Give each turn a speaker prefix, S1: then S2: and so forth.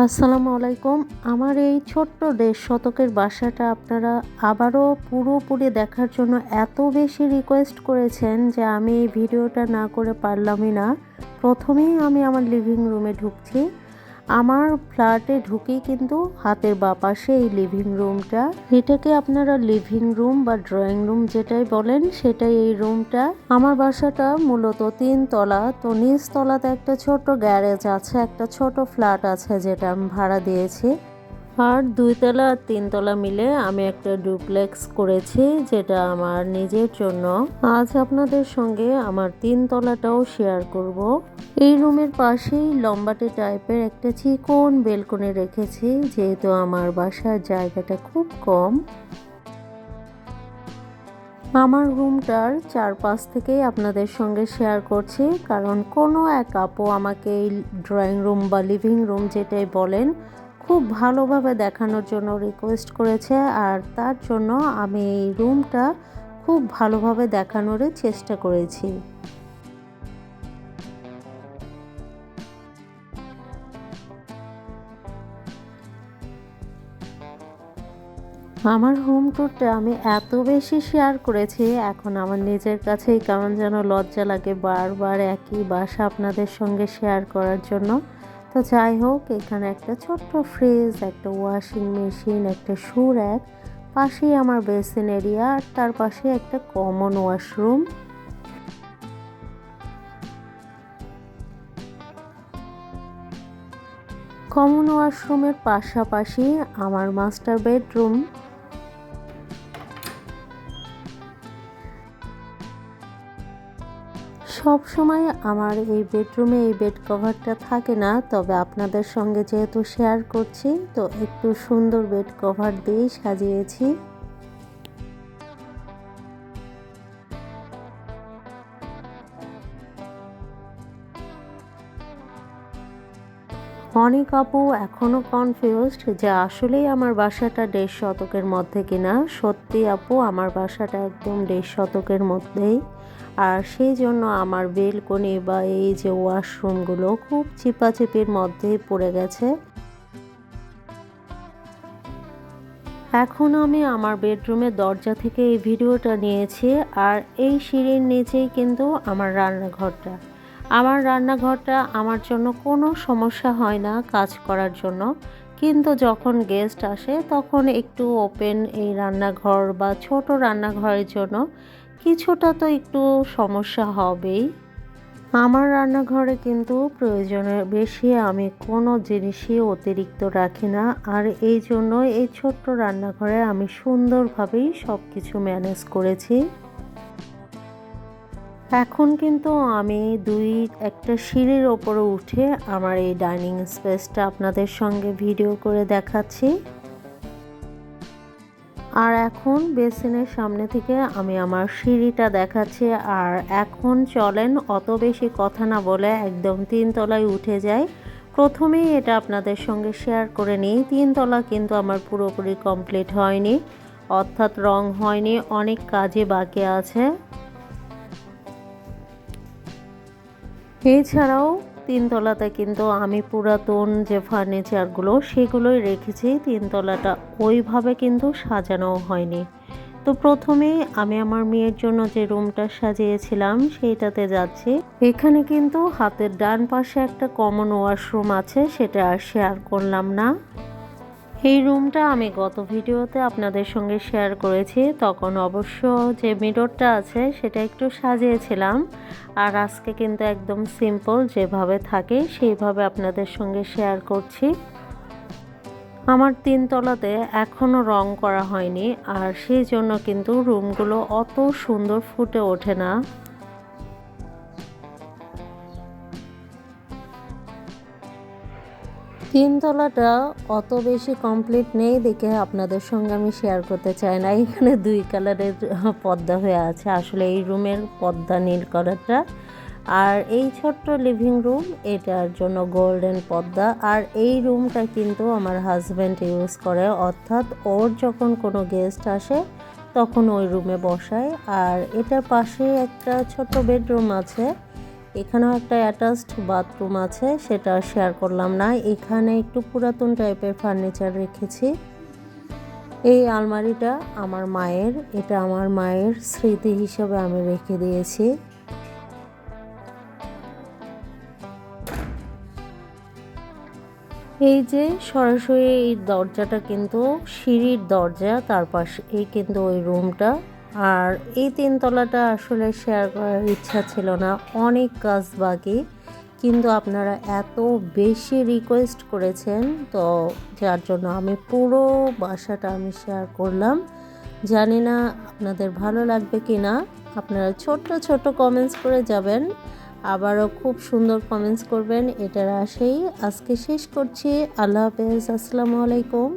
S1: আসসালামু আলাইকুম। আমার এই ছোট্ট দেড় শতকের বাসাটা আপনারা আবারও পুরোপুরি দেখার জন্য এত বেশি রিকোয়েস্ট করেছেন যে আমি এই ভিডিওটা না করে পারলামই না। প্রথমেই আমি আমার লিভিং রুমে ঢুকছি। আমার ফ্ল্যাটে ঢুকেই কিন্তু হাতের বা পাশে এই লিভিং রুমটা এটাকে আপনারা লিভিং রুম বা ড্রয়িং রুম যেটাই বলেন, সেটাই এই রুমটা আমার বাসাটা মূলত তিন তলা তো নিচতলাতে একটা ছোট গ্যারেজ আছে, একটা ছোট ফ্ল্যাট আছে যেটা আমি ভাড়া দিয়েছি। আর দুইতলা আর তিনতলা মিলে আমি একটা ডুপ্লেক্স করেছি, যেটা আমার নিজের জন্য। আজ আপনাদের সঙ্গে আমার তিনতলাটাও শেয়ার করব। এই রুমের পাশেই লম্বাটে টাইপের একটা চিকন বেলকনি রেখেছি, যেহেতু আমার বাসার জায়গাটা খুব কম। আমার রুমটার চারপাশ থেকেই আপনাদের সঙ্গে শেয়ার করছি, কারণ কোনো এক আপু আমাকে এই ড্রয়িং রুম বা লিভিং রুম যেটাই বলেন খুব ভালোভাবে দেখানোর জন্য রিকোয়েস্ট করেছে আর তার জন্য আমি এই রুমটা খুব ভালোভাবে দেখানোর চেষ্টা করেছি। আমার হোম ট্যুরটা আমি এত বেশি শেয়ার করেছি, এখন আমার নিজের কাছেই কেমন যেন লজ্জা লাগে বারবার একই বাসা আপনাদের সঙ্গে শেয়ার করার জন্য। তো যাই হোক, এখানে একটা ছোট্ট ফ্রিজ একটা ওয়াশিং মেশিন একটা শু র্যাক পাশেই আমার বেসিন এরিয়া আর তার পাশে একটা কমন ওয়াশরুম কমন ওয়াশরুমের পাশাপাশি আমার মাস্টার বেডরুম সব সময় আমার এই বেডরুমে এই বেড কভারটা থাকে না, তবে আপনাদের সঙ্গে যেহেতু শেয়ার করছি, তো একটু সুন্দর বেড কভার দিয়েই সাজিয়েছি। অনেক আপু এখনও কনফিউজড যে আসলেই আমার বাসাটা দেড় শতকের মধ্যে কিনা? সত্যি আপু, আমার বাসাটা একদম দেড় শতকের মধ্যেই। আর সেই জন্য আমার বেলকনি বা এই যে ওয়াশরুমগুলো খুব চিপাচিপির মধ্যে পড়ে গেছে। এখন আমি আমার বেডরুমের দরজা থেকে এই ভিডিওটা নিয়েছি আর এই সিঁড়ির নিচেই কিন্তু আমার রান্নাঘরটা। আমার রান্নাঘরটা আমার জন্য কোনো সমস্যা হয় না কাজ করার জন্য। কিন্তু যখন গেস্ট আসে তখন একটু ওপেন এই রান্নাঘর বা ছোট রান্নাঘরের জন্য কিছুটা তো একটু সমস্যা হবেই। আমার রান্নাঘরে কিন্তু প্রয়োজনের বেশি আমি কোনো জিনিসই অতিরিক্ত রাখি না। আর এই জন্য এই ছোট্ট রান্নাঘরে আমি সুন্দরভাবেই সব কিছু ম্যানেজ করেছি। এখন কিন্তু আমি দুই, একটা সিঁড়ির ওপরে উঠে আমার এই ডাইনিং স্পেসটা আপনাদের সঙ্গে ভিডিও করে দেখাচ্ছি। আর এখন বেসিনের সামনে থেকে আমি আমার সিঁড়িটা দেখাচ্ছি। আর এখন চলেন অত বেশি কথা না বলে একদম তিনতলায় উঠে যাই। প্রথমেই এটা আপনাদের সঙ্গে শেয়ার করে নিই। তিনতলা কিন্তু আমার পুরোপুরি কমপ্লিট হয়নি, অর্থাৎ রং হয়নি, অনেক কাজে বাকি আছে। এছাড়াও তিনতলাতে কিন্তু আমি পুরাতন যে ফার্নিচারগুলো সেগুলোই রেখেছি। তিনতলাটা ওইভাবে কিন্তু সাজানো হয়নি। তো প্রথমে আমি আমার মেয়ের জন্য যে রুমটা সাজিয়েছিলাম, সেইটাতে যাচ্ছি। এখানে কিন্তু হাতের ডান পাশে একটা কমন ওয়াশরুম আছে, সেটা আর শেয়ার করলাম না। এই রুমটা আমি গত ভিডিওতে আপনাদের সঙ্গে শেয়ার করেছি। তখন অবশ্য যে মিররটা আছে, সেটা একটু সাজিয়েছিলাম। আর আজকে কিন্তু একদম সিম্পল যেভাবে থাকে, সেইভাবে আপনাদের সঙ্গে শেয়ার করছি। আমার তিনতলাতে এখনও রং করা হয়নি, আর সেই জন্য কিন্তু রুমগুলো অত সুন্দর ফুটে ওঠে না। তিনতলাটা অত বেশি কমপ্লিট নেই দেখে আপনাদের সঙ্গে আমি শেয়ার করতে চাই না। এখানে দুই কালারের পর্দা হয়ে আছে। আসলে এই রুমের পর্দা নীল কালারটা আর এই ছোট্ট লিভিং রুম এটার জন্য গোল্ডেন পর্দা। আর এই রুমটা কিন্তু আমার হাজব্যান্ড ইউজ করে। অর্থাৎ ওর যখন কোনো গেস্ট আসে, তখন ওই রুমে বসায়। আর এটার পাশে একটা ছোট বেডরুম আছে। এখানেও একটা অ্যাটাচড বাথরুম আছে, সেটা শেয়ার করলাম না। এখানে একটু পুরাতন টাইপের ফার্নিচার রেখেছি। এই আলমারিটা আমার মায়ের, এটা আমার মায়ের স্মৃতি হিসেবে আমি রেখে দিয়েছি। এই যে সরাসরি এই দরজাটা কিন্তু সিঁড়ির দরজা, তার পাশে এই কিন্তু ওই রুমটা আর এই তিনতলাটা আসলে শেয়ার করার ইচ্ছা ছিল না। অনেক কাজ বাকি, কিন্তু আপনারা এত বেশি রিকোয়েস্ট করেছেন, তো যার জন্য আমি পুরো বাসাটা আমি শেয়ার করলাম। জানি না আপনাদের ভালো লাগবে কি না আপনারা ছোট্ট ছোট কমেন্টস করে যাবেন, আবারও খুব সুন্দর কমেন্টস করবেন, এটার আশেই আজকে শেষ করছি। আল্লাহ হাফেজ, আসসালামু আলাইকুম।